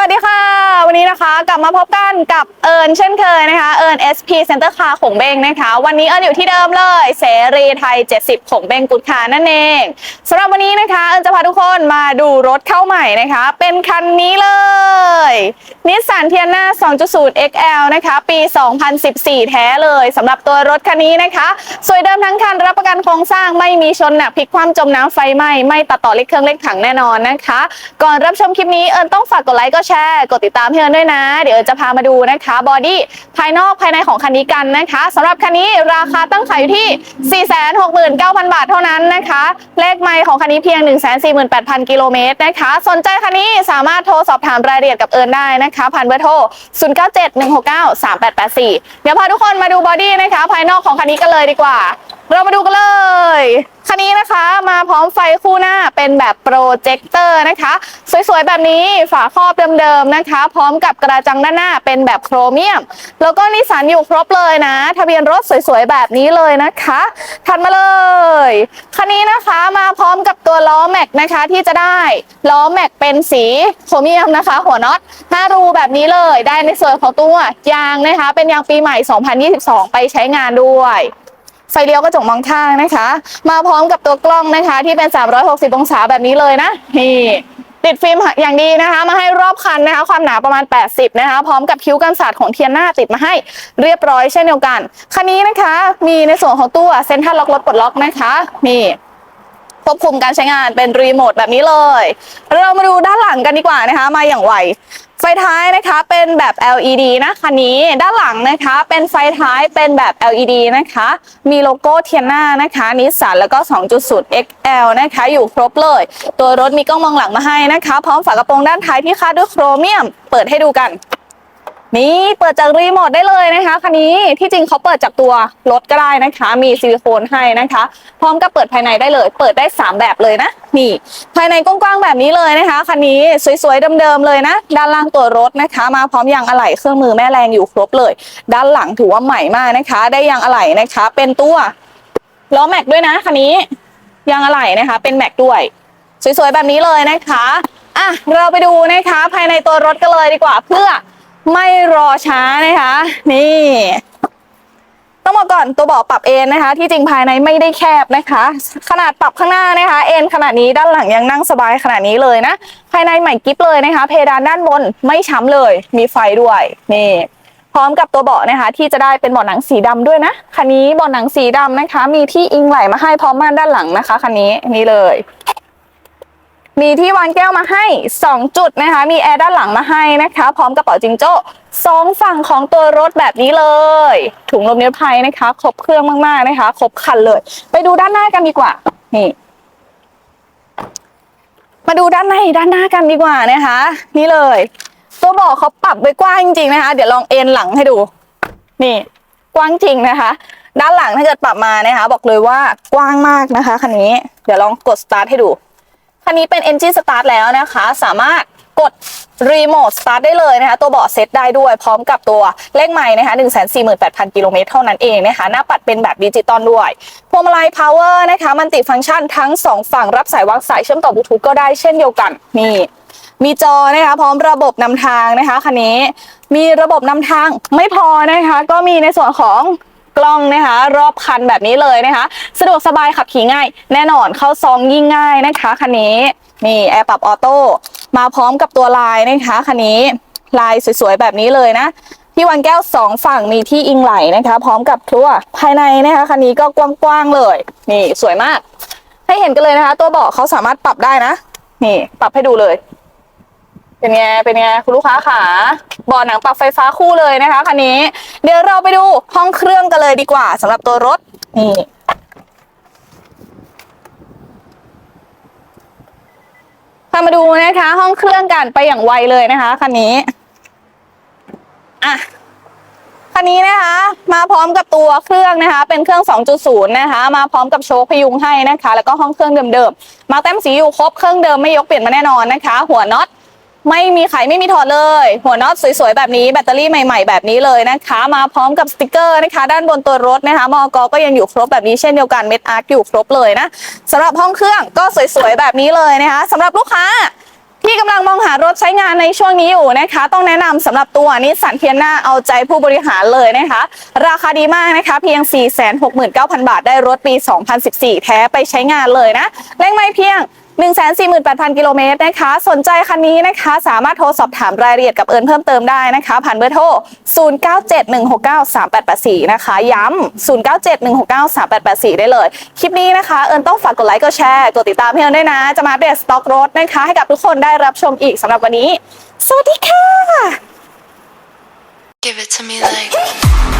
วัสดีค่ะ วันนี้นะคะ กลับมาพบกันกับเอิญเช่นเคยนะคะเอิญ SP Center Car ของเบงนะคะ วันนี้เอิญอยู่ที่เดิมเลย เสรีไทย 70ของเบงกุดคานั่นเองสำหรับวันนี้นะคะเอิญจะพาทุกคนมาดูรถเข้าใหม่นะคะ เป็นคันนี้เลยนิสสันเทียนา2.0 XL นะคะ ปี 2014 แท้เลยสำหรับตัวรถคันนี้นะคะ สวยเดิมทั้งคันรับประกันโครงสร้างไม่มีชนหนักพลิกคว่ำจมน้ำไฟไหม้ไม่ตัดต่อเล็กเครื่องเล็กถังแน่นอนนะคะ ก่อนรับชมคลิปนี้เอิญต้องฝากกดไลค์ก็แชร์กดติดตามให้เอิญด้วยนะ เดี๋ยวจะพามาดูนะคะบอดี้ภายนอกภายในของคันนี้กันนะคะสำหรับคันนี้ราคาตั้งขายอยู่ที่ 469,000 บาทเท่านั้นนะคะ เลขไมล์ของคันนี้เพียง 148,000 กิโลเมตรนะคะ สนใจคันนี้สามารถโทรสอบถามรายละเอียดกับเอิญได้นะคะผ่านเบอร์โทร 0971693884 เดี๋ยวพาทุกคนมาดูบอดี้นะคะ ภายนอกของคันนี้กันเลยดีกว่า เรามาดูกันเลย คันนี้นะคะมาพร้อมไฟคู่หน้าเป็นแบบโปรเจคเตอร์นะคะ สวยๆ แบบนี้ฝาครอบเดิมๆนะคะ พร้อมกับกระจังด้านหน้าเป็นแบบโครเมียม แล้วก็นิสสันอยู่ครบเลยนะ ทะเบียนรถสวยๆ แบบนี้เลยนะคะถัดมาเลยคันนี้นะคะมาพร้อมกับตัวล้อแม็กนะคะที่จะได้ล้อแม็กเป็นสีโครเมียมนะคะ หัวน็อต5รูแบบนี้เลย ได้ในส่วนของตัวยางนะคะ เป็นยางปีใหม่ 2022 ไปใช้งานด้วย ไฟเลี้ยวกระจกมองข้างนะคะ มาพร้อมกับตัวกล้องนะคะ ที่เป็น 360 องศาแบบนี้เลยนะนี่ติดฟิล์มอย่างดีนะคะ มาให้รอบคันนะคะ ความหนาประมาณ 80 นะคะ พร้อมกับคิ้วกันศาสตร์ของเทียนหน้าติดมาให้เรียบร้อยเช่นเดียวกัน คันนี้นะคะมีในส่วนของตัวเซ็นทรัลล็อกรถปลดล็อกนะคะนี่ควบคุมการใช้งานเป็นรีโมทแบบนี้เลย เรามาดูด้านหลังกันดีกว่านะคะ มาอย่างไว ไฟท้ายนะคะเป็นแบบ LED นะคันนี้ด้านหลังนะคะเป็นไฟท้ายเป็นแบบ LED นะคะ มีโลโก้เทียนหน้านะคะนิสสันแล้วก็ 2.0 XL นะคะ อยู่ครบเลย ตัวรถมีกล้องมองหลังมาให้นะคะ พร้อมฝากระโปรงด้านท้ายที่คาดด้วยโครเมียม เปิดให้ดูกัน นี่เปิดจากรีโมทได้เลยนะคะคันนี้ที่จริงเขาเปิดจากตัวรถก็ได้นะคะ มีซิลิโคนให้นะคะ พร้อมกับเปิดภายในได้เลย เปิดได้ 3 แบบเลยนะ นี่ ภายในกว้างๆแบบนี้เลยนะคะคันนี้สวยๆเดิมๆเลยนะ ด้านล่างตัวรถนะคะ มาพร้อมยางอะไหล่เครื่องมือแม่แรงอยู่ครบเลย ด้านหลังถือว่าใหม่มากนะคะ ได้ยางอะไหล่นะคะ เป็นตัวล้อแม็กด้วยนะคันนี้ยางอะไหล่นะคะ เป็นแม็กด้วยสวยๆแบบนี้เลยนะคะอะเราไปดูนะคะ ภายในตัวรถกันเลยดีกว่าเพื่อ ไม่รอช้านะคะ นี่ต้องบอกก่อนตัวเบาะปรับเอนนะคะ ที่จริงภายในไม่ได้แคบนะคะ ขนาดปรับข้างหน้านะคะเอนขนาดนี้ด้านหลังยังนั่งสบายขนาดนี้เลยนะ ภายในใหม่กิ๊บเลยนะคะ เพดานด้านบนไม่ช้ำเลย มีไฟด้วยนี่พร้อมกับตัวเบาะนะคะ ที่จะได้เป็นเบาะหนังสีดำด้วยนะคันนี้เบาะหนังสีดำนะคะ มีที่อิงไหลมาให้พร้อมม่านด้านหลังนะคะคันนี้นี่เลย มีที่วางแก้วมาให้ 2 จุดนะคะ มีแอร์ด้านหลังมาให้นะคะ พร้อมกระเป๋าจิงโจ้สองฝั่งของตัวรถแบบนี้เลย ถุงลมนิรภัยนะคะ ครบเครื่องมากๆนะคะ ครบคันเลย ไปดูด้านหน้ากันดีกว่า นี่มาดูด้านในด้านหน้ากันดีกว่านะคะ นี่เลย ตัวเบาะเขาปรับไว้กว้างจริงๆนะคะ เดี๋ยวลองเอ็นหลังให้ดู นี่ กว้างจริงนะคะ ด้านหลังถ้าเกิดปรับมานะคะ บอกเลยว่ากว้างมากนะคะคันนี้ เดี๋ยวลองกดสตาร์ทให้ดู คันนี้เป็น Engine Start แล้วนะคะ สามารถกดรีโมทสตาร์ทได้เลยนะคะ ตัวเบาะเซตได้ด้วยพร้อมกับตัวเลขใหม่นะคะ148,000 กิโลเมตรเท่านั้นเองนะคะ หน้าปัดเป็นแบบดิจิตอลด้วยพวงมาลัย power นะคะ มันติฟังก์ชันทั้ง 2 ฝั่งรับสายวางสายเชื่อมต่อบลูทูธก็ได้เช่นเดียวกัน นี่ มีจอนะคะ พร้อมระบบนำทางนะคะคันนี้ มีระบบนำทางไม่พอนะคะ ก็มีในส่วนของ กล้องนะคะ รอบคันแบบนี้เลยนะคะ สะดวกสบายขับขี่ง่าย แน่นอนเข้าซองยิ่งง่ายนะคะคันนี้นี่แอร์ปรับออโต้มาพร้อมกับตัวลายนะคะคันนี้ลายสวยๆแบบนี้เลยนะที่วางแก้วสองฝั่งมีที่อิงไหลนะคะ พร้อมกับทั่วภายในนะคะคันนี้ก็กว้างๆเลย นี่สวยมาก ให้เห็นกันเลยนะคะ ตัวเบาะเขาสามารถปรับได้นะ นี่ ปรับให้ดูเลย เป็นไง เป็นไง คุณลูกค้าขาบาะหนังปรับไฟฟ้าคู่เลยนะคะคันนี้ เดี๋ยวเราไปดูห้องเครื่องกันเลยดีกว่าสำหรับตัวรถ นี่พามาดูนะคะ ห้องเครื่องกันไปอย่างไวเลยนะคะคันนี้ อะคันนี้นะคะ มาพร้อมกับตัวเครื่องนะคะ เป็นเครื่อง 2.0 นะคะ มาพร้อมกับโชคพยุงให้นะคะ แล้วก็ห้องเครื่องเดิมๆ มาแต้มสีอยู่ครบเครื่องเดิมไม่ยกเปลี่ยนมาแน่นอนนะคะ หัวน็อต ไม่มีไขไม่มีถอดเลย หัวน็อตสวยๆ แบบนี้แบตเตอรี่ใหม่ ๆ แบบนี้เลยนะคะ มาพร้อมกับสติกเกอร์นะคะ ด้านบนตัวรถนะคะมอกก็ยังอยู่ครบแบบนี้เช่นเดียวกันเม็ดอาร์คอยู่ครบเลยนะสำหรับห้องเครื่องก็สวยๆ แบบนี้เลยนะคะสำหรับลูกค้าที่กำลังมองหารถใช้งานในช่วงนี้อยู่นะคะ ต้องแนะนำสำหรับตัวนิสสันเทียนาเอาใจผู้บริหารเลยนะคะ ราคาดีมากนะคะ เพียง 469,000 บาทได้รถปี 2014 แท้ไปใช้งานเลยนะเลขไม่เพียง148,000 กิโลเมตรนะคะ สนใจคันนี้นะคะ สามารถโทรสอบถามรายละเอียดกับเอิญเพิ่มเติมได้นะคะ ผ่านเบอร์โทร 0971693884 นะคะ ย้ำ0971693884 ได้เลย คลิปนี้นะคะ เอิญต้องฝากกดไลค์กดแชร์ กดติดตามให้เอิญด้วยนะ จะมาเดตสต็อกรถนะคะ ให้กับทุกคนได้รับชมอีกสำหรับวันนี้ สวัสดีค่ะ Give it to me like.